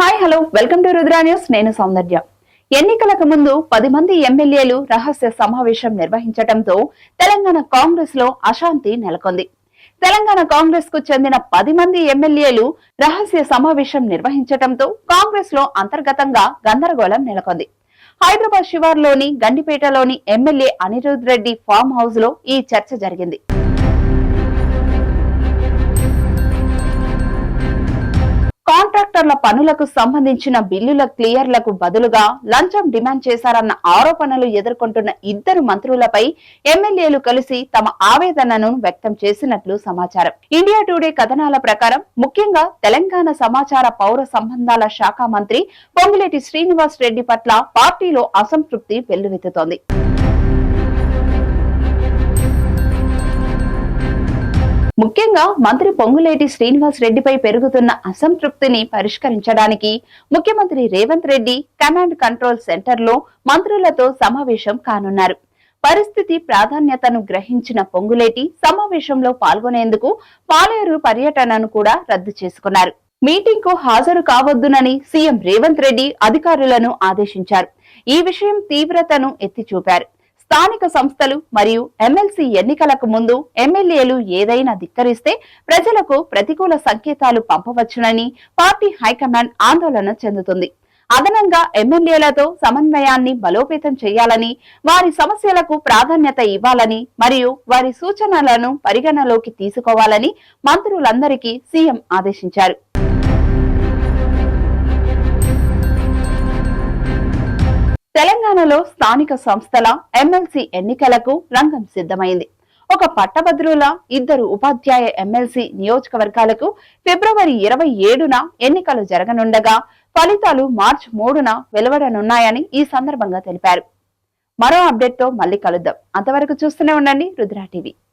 Hi hello welcome to Rudra news నేను సౌందర్య. ఎన్నికలకు ముందు పది మంది ఎమ్మెల్యేలు రహస్య సమావేశం నిర్వహించడంతో తెలంగాణ కాంగ్రెస్లో అశాంతి నెలకొంది. తెలంగాణ కాంగ్రెస్కు చెందిన పది మంది ఎమ్మెల్యేలు రహస్య సమావేశం నిర్వహించడంతో కాంగ్రెస్లో అంతర్గతంగా గందరగోళం నెలకొంది. హైదరాబాద్ శివార్లోని గండిపేటలోని ఎమ్మెల్యే అనిరుద్ రెడ్డి ఫామ్ హౌస్లో ఈ చర్చ జరిగింది. కాంట్రాక్టర్ల పనులకు సంబంధించిన బిల్లుల క్లియర్లకు బదులుగా లంచం డిమాండ్ చేశారన్న ఆరోపణలు ఎదుర్కొంటున్న ఇద్దరు మంత్రులపై ఎమ్మెల్యేలు కలిసి తమ ఆవేదనను వ్యక్తం చేసినట్లు సమాచారం. ఇండియా టుడే కథనాల ప్రకారం ముఖ్యంగా తెలంగాణ సమాచార పౌర సంబంధాల శాఖ మంత్రి పొంగులేటి శ్రీనివాస్ రెడ్డి పట్ల పార్టీలో అసంతృప్తి వెల్లువెత్తుతోంది. ముఖ్యంగా మంత్రి పొంగులేటి శ్రీనివాస్ రెడ్డిపై పెరుగుతున్న అసంతృప్తిని పరిష్కరించడానికి ముఖ్యమంత్రి రేవంత్ రెడ్డి కమాండ్ కంట్రోల్ సెంటర్లో మంత్రులతో సమావేశం కానున్నారు. పరిస్థితి ప్రాధాన్యతను గ్రహించిన పొంగులేటి సమావేశంలో పాల్గొనేందుకు పాలేరు పర్యటనను కూడా రద్దు చేసుకున్నారు. మీటింగ్కు హాజరు కావద్దునని సీఎం రేవంత్ రెడ్డి అధికారులను ఆదేశించారు. ఈ విషయం తీవ్రతను ఎత్తి చూపారు స్థానిక సంస్థలు మరియు ఎమ్మెల్సీ ఎన్నికలకు ముందు ఎమ్మెల్యేలు ఏదైనా ధిక్కరిస్తే ప్రజలకు ప్రతికూల సంకేతాలు పంపవచ్చునని పార్టీ హైకమాండ్ ఆందోళన చెందుతుంది. అదనంగా ఎమ్మెల్యేలతో సమన్వయాన్ని బలోపేతం చేయాలని వారి సమస్యలకు ప్రాధాన్యత ఇవ్వాలని మరియు వారి సూచనలను పరిగణలోకి తీసుకోవాలని మంత్రులందరికీ సీఎం ఆదేశించారు. తెలంగాణలో స్థానిక సంస్థల ఎమ్మెల్సీ ఎన్నికలకు రంగం సిద్ధమైంది. ఒక పట్టభద్రుల ఇద్దరు ఉపాధ్యాయ ఎమ్మెల్సీ నియోజకవర్గాలకు ఫిబ్రవరి ఇరవై ఏడున ఎన్నికలు జరగనుండగా ఫలితాలు మార్చి మూడున వెలువడనున్నాయని ఈ సందర్భంగా తెలిపారు. మరో అప్డేట్తో మళ్ళీ కలుద్దాం. అంతవరకు చూస్తూనే ఉండండి రుద్రా టీవీ.